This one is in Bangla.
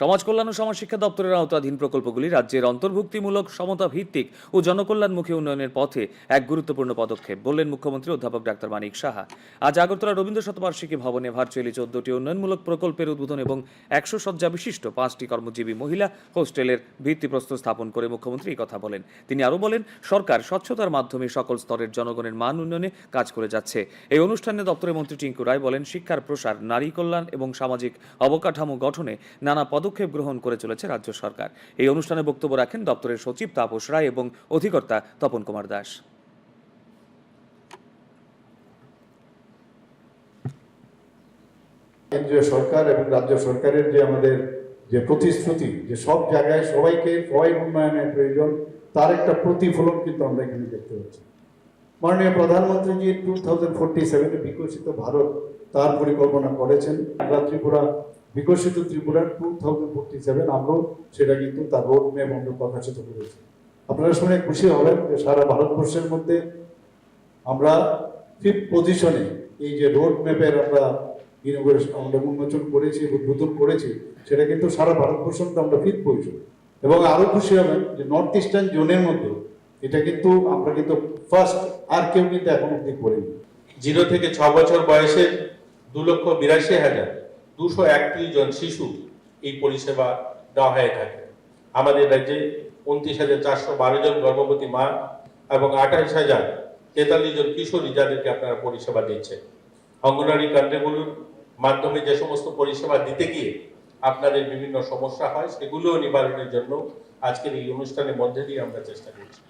সমাজ কল্যাণ ও সমাজ শিক্ষা দপ্তরের আওতাধীন প্রকল্পগুলি রাজ্যের অন্তর্ভুক্তিমূলক সমতা ভিত্তিক ও জনকল্যাণমুখী উন্নয়নের পথে এক গুরুত্বপূর্ণ পদক্ষেপ বললেন মুখ্যমন্ত্রী অধ্যাপক ডাক্তার মানিক সাহা। আজ আগরতলা রবীন্দ্র শতবার্ষিকী ভবনে ভার্চুয়ালি চোদ্দটি উন্নয়নমূলক প্রকল্পের উদ্বোধন এবং একশো শয্যা বিশিষ্ট পাঁচটি কর্মজীবী মহিলা হোস্টেলের ভিত্তিপ্রস্তর স্থাপন করে মুখ্যমন্ত্রী কথা বলেন। তিনি আরও বলেন, সরকার স্বচ্ছতার মাধ্যমে সকল স্তরের জনগণের মান উন্নয়নে কাজ করে যাচ্ছে। এই অনুষ্ঠানে দপ্তরের মন্ত্রী টিঙ্কু রায় বলেন, শিক্ষার প্রসার, নারী কল্যাণ এবং সামাজিক অবকাঠামো গঠনে নানা পদক্ষেপ গ্রহণ করে চলেছে রাজ্য সরকার। এই অনুষ্ঠানে বক্তব্য রাখেন দপ্তরের সচিব তাপস রায় এবং অধিকর্তা তপন কুমার দাস। কেন্দ্রীয় সরকার এবং রাজ্য সরকারের যে আমাদের যে প্রতিশ্রুতি, যে সব জায়গায় সবাইকে, সবাই উন্নয়নের প্রয়োজন, তার একটা প্রতিফলন কিন্তু আমরা এখানে দেখতে পাচ্ছি। মাননীয় প্রধানমন্ত্রী জি টু থাউজেন্ড ফোরটি সেভেনে বিকশিত ভারত তার পরিকল্পনা করেছেন। আমরা ত্রিপুরা বিকশিত Tripura two thousand forty seven আমরাও সেটা কিন্তু তার রোড ম্যাপ আমরা প্রকাশিত করেছি আপনারা শুনে খুশি হবেন যে সারা ভারতবর্ষের মধ্যে আমরা ফিফথ পজিশনে এই যে রোড ম্যাপের আমরা ইনোগ্রেশন আমরা উন্মোচন করেছি উদ্বোধন করেছি, সেটা কিন্তু সারা ভারতবর্ষ আমরা ফিফথ পজিশন এবং আরও খুশি হবেন যে নর্থ ইস্টার্ন জোনের মধ্যে এটা কিন্তু আমরা কিন্তু ফার্স্ট আর কেউ কিন্তু এখন অব্দি করিনি। জিরো থেকে ছ বছর বয়সে দু লক্ষ বিরাশি হাজার দুশো একত্রিশ জন শিশু এই পরিষেবা দেওয়া হয়ে থাকে। আমাদের রাজ্যে উনত্রিশ হাজার চারশো বারো জন গর্ভবতী মা এবং আঠাশ হাজার তেতাল্লিশ জন কিশোরী যাদেরকে আপনারা পরিষেবা দিচ্ছেন। অঙ্গনওয়াড়ি কেন্দ্রগুলোর মাধ্যমে যে সমস্ত পরিষেবা দিতে গিয়ে আপনাদের বিভিন্ন সমস্যা হয়, সেগুলোও নিবারণের জন্য আজকের এই অনুষ্ঠানের মধ্যে দিয়ে আমরা চেষ্টা করছি।